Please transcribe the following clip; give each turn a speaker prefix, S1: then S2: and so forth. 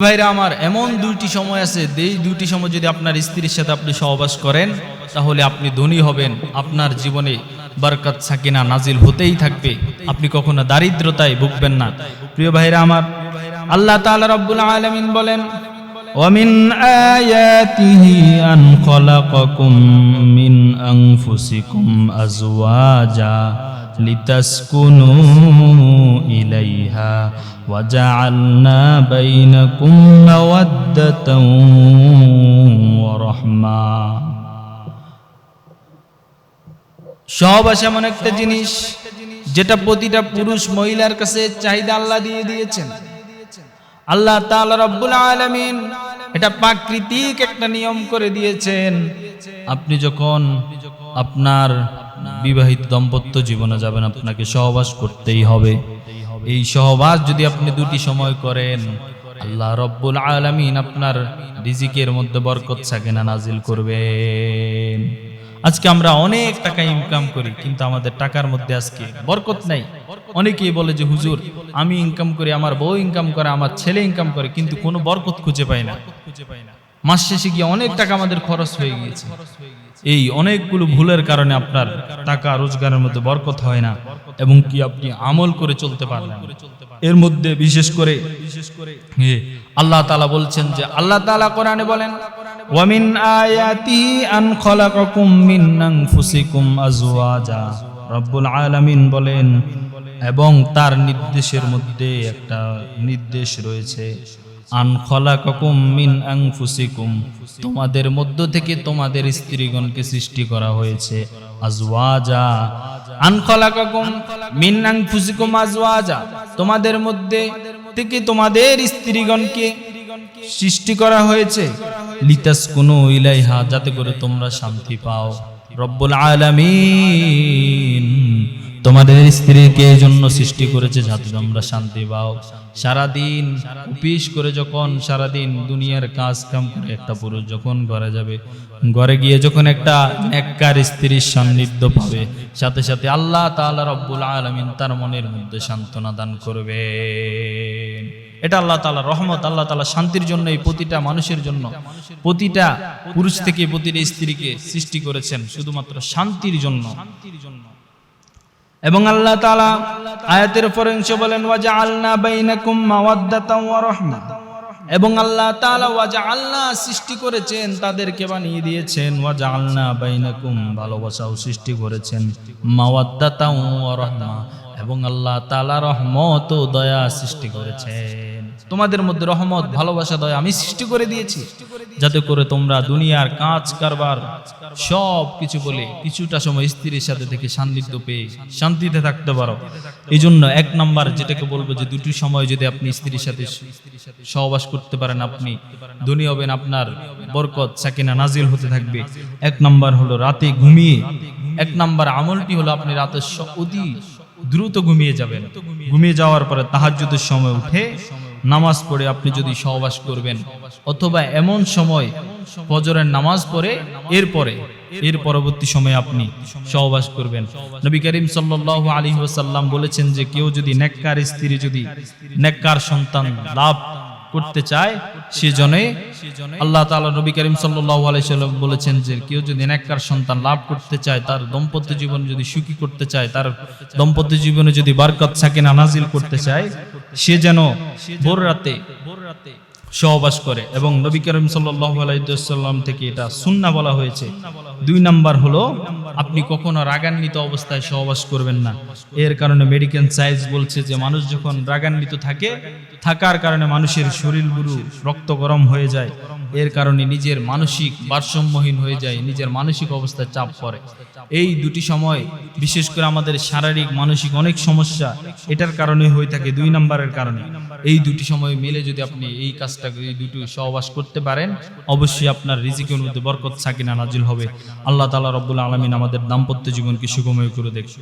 S1: ভাইরা আমার এমন দুইটি সময় আছে এই দুইটি সময় যদি আপনার স্ত্রীর সাথে আপনি সহবাস করেন তাহলে আপনি ধনী হবেন আপনার জীবনে বরকত সাকিনা নাজিল হতেই থাকবে আপনি কখনো দারিদ্রতায় ভুগবেন না প্রিয় ভাইরা আমার আল্লাহ তাআলা রব্বুল আলামিন বলেন ومن آياته أن خلقكم من أنفسكم أزواجا لتسكنوا إليها وجعلنا بينكم مودة ورحمة সহবাস এমন একটা জিনিস যেটা প্রতিটা পুরুষ মহিলার কাছে চাহিদা আল্লাহ দিয়ে দিয়েছেন আল্লাহ তাআলা রব্বুল আলামিন এটা প্রাকৃতিক একটা নিয়ম করে দিয়েছেন আপনি যখন আপনার বিবাহিত দাম্পত্য জীবনে যাবেন আপনাকে সহবাস করতেই হবে এই সহবাস যদি আপনি দুটি সময় করেন, আল্লাহ রব্বুল আলামিন আপনার রিজিকের মধ্যে বরকত সাকিনা নাজিল করবেন। আজকে আমরা অনেক টাকা ইনকাম করি, কিন্তু আমাদের টাকার মধ্যে আজকে বরকত নাই। অনেকেই বলে যে, হুজুর, আমি ইনকাম করি, আমার বউ ইনকাম করে, আমার ছেলে ইনকাম করে, কিন্তু কোনো বরকত খুঁজে পাই না। মাস শেষে গিয়ে অনেক টাকা আমাদের খরচ হয়ে গিয়েছে। এই অনেকগুলো ভুলের কারণে আপনার টাকা রোজগারের মধ্যে বরকত হয় না এবং কি আপনি আমল করে চলতে পারলেন না। এর মধ্যে বিশেষ করে আল্লাহ তালা বলছেন যে, আল্লাহ তালা কোরআনে বলেন, ওয়ামিন আয়াতিহি আন খলাকাকুম মিন আনফুসিকুম আজওয়াজা রব্বুল আলামিন বলেন, এবং তার নির্দেশের মধ্যে একটা নির্দেশ রয়েছে আন খলাকাকুম মিন আনফুসিকুম। তোমাদের মধ্য থেকে তোমাদের স্ত্রীগণকে সৃষ্টি করা হয়েছে। আজওয়াজা। আন খলাকাকুম মিন আনফুসিকুম আজওয়াজা। তোমাদের মধ্যে থেকে তোমাদের স্ত্রীগণকে সৃষ্টি করা হয়েছে। লিতাস কোনো ইলাইহা, যাতে করে তোমরা শান্তি পাও। রব্বুল আলামিন। তোমাদের স্ত্রীকে এই জন্য সৃষ্টি করেছে যাতে তোমরা শান্তি পাও। সারাদিন অফিস করে যখন, সারাদিন দুনিয়ার কাজ কাম করে একটা পুরুষ যখন ঘরে যাবে, ঘরে গিয়ে যখন একটা নেককার স্ত্রীর সান্নিধ্য পাবে, সাথে সাথে আল্লাহ তাআলা রব্বুল আলামিন তার মনের মধ্যে সান্ত্বনা দান করবে এটা আল্লাহ তাআলা রহমত, আল্লাহ তাআলা শান্তির জন্য এই প্রতিটা মানুষের জন্য, প্রতিটা পুরুষ থেকে প্রতিটা স্ত্রীকে সৃষ্টি করেছেন শুধুমাত্র শান্তির জন্য শান্তির জন্য। এবং আল্লাহ তালা আয়াতের পরে বলেন বলেন আল্লাহ বাইনাকুম মাওয়াদ্দাতাও ওয়া এবং আল্লাহ তালা ওয়াজা আল্লাহ সৃষ্টি করেছেন, তাদেরকে বানিয়ে দিয়েছেন। ওয়াজা আল্লাহ বাইনাকুম, ভালোবাসাও সৃষ্টি করেছেন। মাওয়াদ্দাতা ওয়া এবং আল্লাহ তালা রহমত ও দয়া সৃষ্টি করেছেন। তোমাদের মধ্যে রহমত, ভালোবাসা, দয়া আমি সৃষ্টি করে দিয়েছি। যাতে করে তোমরা দুনিয়ার কাজ, কারবার, সব কিছু বলে কিছুটা সময় স্ত্রীর সাথে থেকে সান্নিধ্য পেয়ে শান্তিতে থাকতে পারো। এই জন্য এক নাম্বার যেটাকে বলব যে দুটি সময় যদি আপনি স্ত্রীর সাথে সহবাস করতে পারেন আপনি, ধনী হবেন আপনার বরকত, সাকিনা নাজিল হতে থাকবে। এক নাম্বার হলো রাতে ঘুমিয়ে, এক নাম্বার আমলটি হলো আপনি রাতে অতি দ্রুত ঘুমিয়ে যাবেন। ঘুমিয়ে যাওয়ার পরে তাহাজ্জুদের সময় উঠে নামাজ পড়ে আপনি যদি সহবাস করবেন, অথবা এমন সময় ফজরের নামাজ পড়ে, এরপরে, এর পরবর্তী সময়ে আপনি সহবাস করবেন। নবী করিম সাল্লাল্লাহু আলী ওয়াসাল্লাম বলেছেন যে কেউ যদি নেককার স্ত্রী যদি নেককার সন্তান লাভ করতে চায় সেজনে আল্লাহ তাআলা নবী করিম সাল্লাল্লাহু আলাইহি সাল্লাম বলেছেন যে কেউ যদি নেককার সন্তান লাভ করতে চায়, তার দম্পত্য জীবন যদি সুখী করতে চায়, তার দম্পত্য জীবনে যদি বারকত সাকিনা নাজিল করতে চায় সে যেন ভোর রাতে ভোর রাতে সহবাস করে। এবং নবী করিম সাল্লাহ আলাইসাল্লাম থেকে এটা সুন্না বলা হয়েছে। দুই নাম্বার হলো, আপনি কখনো রাগান্বিত অবস্থায় সহবাস করবেন না। এর কারণে মেডিকেল সায়েন্স বলছে যে, মানুষ যখন রাগান্বিত থাকে, থাকার কারণে মানুষের শরীরগুলো রক্ত গরম হয়ে যায়। এর কারণে নিজের মানসিক ভারসাম্যহীন হয়ে যায়, নিজের মানসিক অবস্থায় চাপ পড়ে। এই দুটি সময়, বিশেষ করে আমাদের শারীরিক, মানসিক অনেক সমস্যা, এটার কারণে হয়ে থাকে দুই নাম্বারের কারণে। এই দুটি সময় মিলে যদি আপনি এই কাজটা, এই দুটি সহবাস করতে পারেন, অবশ্যই আপনার রিজিকের মধ্যে বরকত সাকিনা নাজিল হবে। আল্লাহ তালা রব্বুল আলমিন আমাদের দাম্পত্য জীবনকে সুগময় করে দেখবে